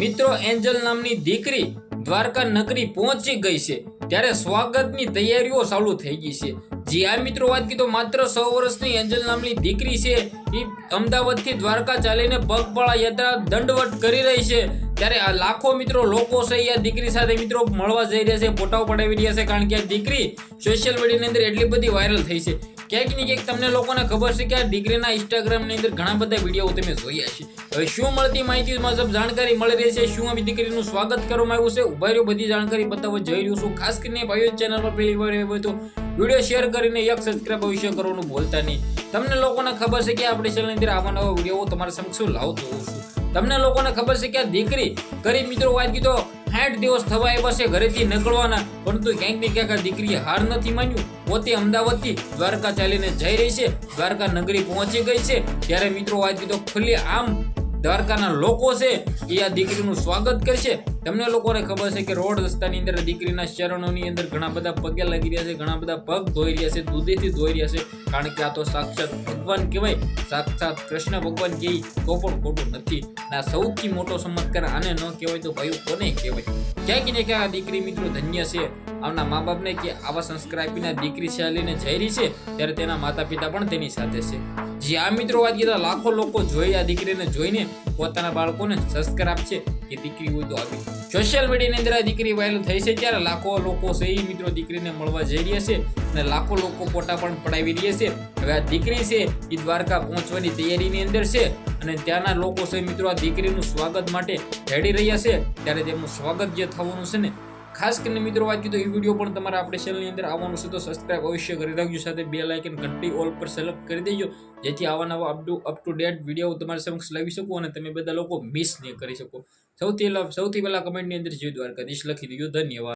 મિત્રો, એન્જલ નામની દીકરી દ્વારકા નગરી પહોંચી ગઈ છે. ત્યારે સ્વાગતની તૈયારીઓ ચાલુ થઈ ગઈ છે. જી આ મિત્રો, વાત કીધો માત્ર સો વર્ષની એન્જલ નામની દીકરી છે. એ અમદાવાદથી દ્વારકા ચાલીને પગપાળા યાત્રા દંડવટ કરી રહી છે. ત્યારે આ લાખો મિત્રો, લોકો છે આ દીકરી સાથે મિત્રો મળવા જઈ રહ્યા છે ફોટાઓ પડાવી રહ્યા છે, કારણ કે આ દીકરી સોશિયલ મીડિયાની અંદર એટલી બધી વાયરલ થઈ છે. ક્યાંક ને તમને લોકોને ખબર છે કે આ દીકરીના ઇન્સ્ટાગ્રામની અંદર ઘણા બધા વીડિયો તમે જોયા છે. હવે શું મળતી માહિતી મુજબ જાણકારી મળી રહી છે? શું આવી દીકરીનું સ્વાગત કરવામાં આવ્યું છે? ઊભા રહ્યો, બધી જાણકારી બતાવવા જઈ રહ્યું છું. ખાસ કરીને ભાઈઓ ચેનલ પર પહેલી વાર આવ્યો તો વીડિયો શેર કરીને એક સબસ્ક્રાઇબ અવશ્ય કરવાનું ભૂલતા નહીં. તમને લોકોને ખબર છે કે આપણી ચેનલની અંદર આવા નવા વીડિયો તમારા સમક્ષ લાવતો હોઉં છું. તમને લોકોને ખબર છે કે દીકરી ગરીબ મિત્રો વાત કીધો, સાઠ દિવસ થવા આવ્યા છે, ઘરેથી નીકળવાના. પરંતુ ક્યાંક ને ક્યાંક દીકરીએ હાર નથી માન્યું. પોતે અમદાવાદથી દ્વારકા ચાલીને જઈ રહી છે. દ્વારકા નગરી પહોંચી ગઈ છે. ત્યારે મિત્રો વાત કીધો, ખુલ્લી આમ દ્વારકાના લોકો છે એ આ દીકરીનું સ્વાગત કરશે. તમને લોકોને ખબર છે કે રોડ રસ્તાની અંદર દીકરીના ચરણોની અંદર ઘણા બધા પગે લાગી રહ્યા છે, ઘણા બધા પગ ધોઈ રહ્યા છે, દૂધેથી ધોઈ રહ્યા છે. કારણ કે આ તો સાક્ષાત ભગવાન કહેવાય. સાક્ષાત કૃષ્ણ ભગવાન કહે તો પણ ખોટું નથી. આ સૌથી મોટો ચમત્કાર આને ન કહેવાય તો ભાઈ કોને કહેવાય? ક્યાંક ને ક્યાંક આ દીકરી મિત્રો ધન્ય છે. આવના મા બાપને કે આવા સંસ્કાર આપીને દીકરી શૈલીને જઈ રહી છે, ત્યારે તેના માતા પિતા પણ તેની સાથે છે. જે આ મિત્રો વાત કરતા લાખો લોકો જોઈ આ દીકરીને જોઈને પોતાના બાળકોને સંસ્કાર આપશે કે દીકરી હોય તો આવી સોશિયલ મીડિયાની અંદર આ દીકરી વાયરલ થઈ છે ત્યારે લાખો લોકો છે મિત્રો દીકરીને મળવા જઈ રહ્યા છે અને લાખો લોકો ફોટા પણ પડાવી રહ્યા છે. હવે આ દીકરી છે એ દ્વારકા પહોંચવાની તૈયારીની અંદર છે અને ત્યાંના લોકો છે મિત્રો આ દીકરીનું સ્વાગત માટે રેડી રહ્યા છે. ત્યારે તેમનું સ્વાગત જે થવાનું છે ને ખાસ કરીને મિત્રો વાત કીધું એ વીડિયો પણ તમારા આપણે ચેનલની અંદર આવવાનું છે, તો સબસ્ક્રાઈબ અવશ્ય કરી રાખજો. સાથે બે લાઇકન ઘંટી ઓલ પર સિલેક્ટ કરી દેજો, જેથી આવા નવા up up to date video તમારી સમક્ષ લાવી શકો અને તમે બધા લોકો મિસ નહીં કરી શકો. સૌથી સૌથી પહેલાં કમેન્ટની અંદર જય દ્વારકાધીશ લખી દેજો. ધન્યવાદ.